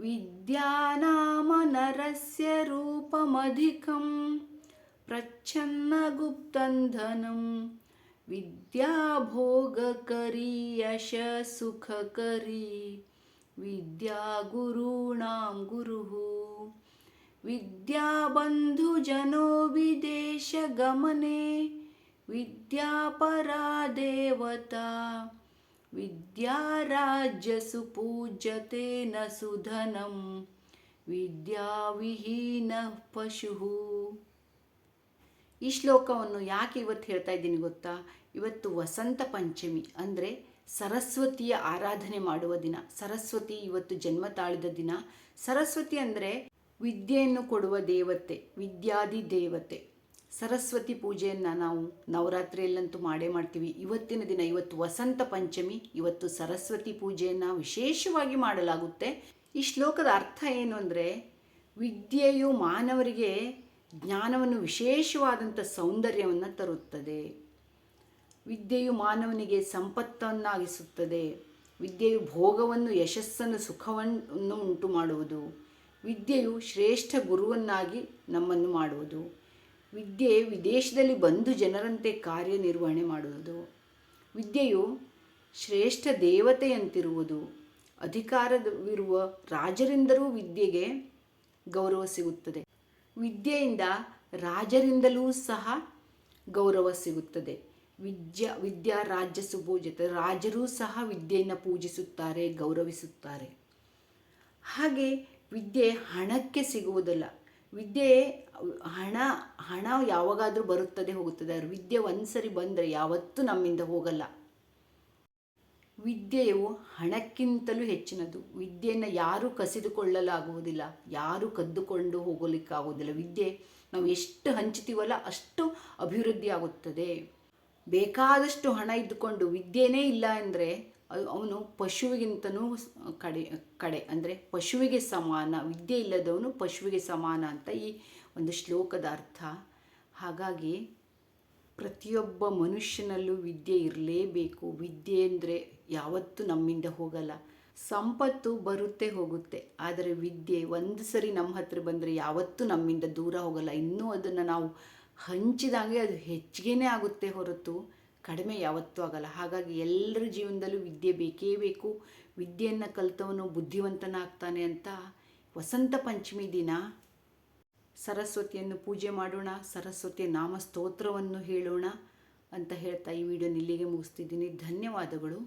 विद्यानामनरस्य रूपमधिकं प्रच्छन्नगुप्तन्धनं विद्याभोगकरी यशसुखकरी विद्या गुरूणां गुरुः विद्याबन्धुजनो विदेशगमने विद्यापरा देवता विद्याराज्यसु पूज्यते न सुधनं ವಿದ್ಯಾವಿಹೀನ ಪಶು ಈ ಶ್ಲೋಕವನ್ನು ಯಾಕೆ ಇವತ್ತು ಹೇಳ್ತಾ ಇದ್ದೀನಿ ಗೊತ್ತಾ ಇವತ್ತು ವಸಂತ ಪಂಚಮಿ ಅಂದರೆ ಸರಸ್ವತಿಯ ಆರಾಧನೆ ಮಾಡುವ ದಿನ ಸರಸ್ವತಿ ಇವತ್ತು ಜನ್ಮ ತಾಳಿದ ದಿನ ಸರಸ್ವತಿ ಅಂದರೆ ವಿದ್ಯೆಯನ್ನು ಕೊಡುವ ದೇವತೆ ವಿದ್ಯಾದಿ ದೇವತೆ ಸರಸ್ವತಿ ಪೂಜೆಯನ್ನು ನಾವು ನವರಾತ್ರಿಯಲ್ಲಂತೂ ಮಾಡೇ ಮಾಡ್ತೀವಿ. ಇವತ್ತಿನ ದಿನ ಇವತ್ತು ವಸಂತ ಪಂಚಮಿ, ಇವತ್ತು ಸರಸ್ವತಿ ಪೂಜೆಯನ್ನು ವಿಶೇಷವಾಗಿ ಮಾಡಲಾಗುತ್ತೆ. ಈ ಶ್ಲೋಕದ ಅರ್ಥ ಏನು ಅಂದರೆ, ವಿದ್ಯೆಯು ಮಾನವರಿಗೆ ಜ್ಞಾನವನ್ನು ವಿಶೇಷವಾದಂಥ ಸೌಂದರ್ಯವನ್ನು ತರುತ್ತದೆ. ವಿದ್ಯೆಯು ಮಾನವನಿಗೆ ಸಂಪತ್ತನ್ನಾಗಿಸುತ್ತದೆ. ವಿದ್ಯೆಯು ಭೋಗವನ್ನು, ಯಶಸ್ಸನ್ನು, ಸುಖವನ್ನು ಉಂಟು ಮಾಡುವುದು ವಿದ್ಯೆಯು ಶ್ರೇಷ್ಠ ಗುರುವನ್ನಾಗಿ ನಮ್ಮನ್ನು ಮಾಡುವುದು. ವಿದ್ಯೆ ವಿದೇಶದಲ್ಲಿ ಬಂದು ಜನರಂತೆ ಕಾರ್ಯನಿರ್ವಹಣೆ ಮಾಡುವುದು. ವಿದ್ಯೆಯು ಶ್ರೇಷ್ಠ ದೇವತೆಯಂತಿರುವುದು. ಅಧಿಕಾರವಿರುವ ರಾಜರಿಂದಲೂ ವಿದ್ಯೆಗೆ ಗೌರವ ಸಿಗುತ್ತದೆ. ವಿದ್ಯೆಯಿಂದ ರಾಜರಿಂದಲೂ ಸಹ ಗೌರವ ಸಿಗುತ್ತದೆ. ವಿದ್ಯಾ ವಿದ್ಯಾ ರಾಜ್ಯ ಸುಪೂಜಿತ, ರಾಜರೂ ಸಹ ವಿದ್ಯೆಯನ್ನು ಪೂಜಿಸುತ್ತಾರೆ, ಗೌರವಿಸುತ್ತಾರೆ. ಹಾಗೆ ವಿದ್ಯೆ ಹಣಕ್ಕೆ ಸಿಗುವುದಲ್ಲ. ವಿದ್ಯೆ, ಹಣ ಹಣ ಯಾವಾಗಾದರೂ ಬರುತ್ತದೆ, ಹೋಗುತ್ತದೆ. ಆದರೆ ವಿದ್ಯೆ ಒಂದು ಸರಿ ಬಂದರೆ ಯಾವತ್ತೂ ನಮ್ಮಿಂದ ಹೋಗಲ್ಲ. ವಿದ್ಯೆಯು ಹಣಕ್ಕಿಂತಲೂ ಹೆಚ್ಚಿನದು. ವಿದ್ಯೆಯನ್ನು ಯಾರೂ ಕಸಿದುಕೊಳ್ಳಲಾಗುವುದಿಲ್ಲ. ಯಾರೂ ಕದ್ದುಕೊಂಡು ಹೋಗಲಿಕ್ಕಾಗುವುದಿಲ್ಲ. ವಿದ್ಯೆ, ನಾವು ಎಷ್ಟು ಹಂಚುತ್ತೀವಲ್ಲ ಅಷ್ಟು ಅಭಿವೃದ್ಧಿ ಆಗುತ್ತದೆ ಬೇಕಾದಷ್ಟು ಹಣ ಇದ್ದುಕೊಂಡು ವಿದ್ಯೆನೇ ಇಲ್ಲ ಅಂದರೆ ಅವನು ಪಶುವಿಗಿಂತನೂ ಕಡೆ ಕಡೆ ಅಂದರೆ ಪಶುವಿಗೆ ಸಮಾನ, ವಿದ್ಯೆ ಇಲ್ಲದವನು ಪಶುವಿಗೆ ಸಮಾನ ಅಂತ ಈ ಒಂದು ಶ್ಲೋಕದ ಅರ್ಥ. ಹಾಗಾಗಿ ಪ್ರತಿಯೊಬ್ಬ ಮನುಷ್ಯನಲ್ಲೂ ವಿದ್ಯೆ ಇರಲೇಬೇಕು. ವಿದ್ಯೆ ಅಂದರೆ ಯಾವತ್ತೂ ನಮ್ಮಿಂದ ಹೋಗಲ್ಲ. ಸಂಪತ್ತು ಬರುತ್ತೆ ಹೋಗುತ್ತೆ. ಆದರೆ ವಿದ್ಯೆ ಒಂದು ಸರಿ ನಮ್ಮ ಹತ್ರ ಬಂದರೆ ಯಾವತ್ತೂ ನಮ್ಮಿಂದ ದೂರ ಹೋಗಲ್ಲ. ಇನ್ನೂ ಅದನ್ನು ನಾವು ಹಂಚಿದಾಗೆ ಅದು ಹೆಚ್ಚಿಗೆನೇ ಆಗುತ್ತೆ ಹೊರತು. ಕಡಿಮೆ ಯಾವತ್ತೂ ಆಗಲ್ಲ. ಹಾಗಾಗಿ ಎಲ್ಲರ ಜೀವನದಲ್ಲೂ ವಿದ್ಯೆ ಬೇಕೇ ಬೇಕು. ವಿದ್ಯೆಯನ್ನು ಕಲಿತವನು ಬುದ್ಧಿವಂತನಾಗ್ತಾನೆ ಅಂತ ವಸಂತ ಪಂಚಮಿ ದಿನ ಸರಸ್ವತಿಯನ್ನು ಪೂಜೆ ಮಾಡೋಣ, ಸರಸ್ವತಿಯ ನಾಮ ಸ್ತೋತ್ರವನ್ನು ಹೇಳೋಣ ಅಂತ ಹೇಳ್ತಾ ಈ ವಿಡಿಯೋನ ಇಲ್ಲಿಗೆ ಮುಗಿಸ್ತಿದ್ದೀನಿ. ಧನ್ಯವಾದಗಳು.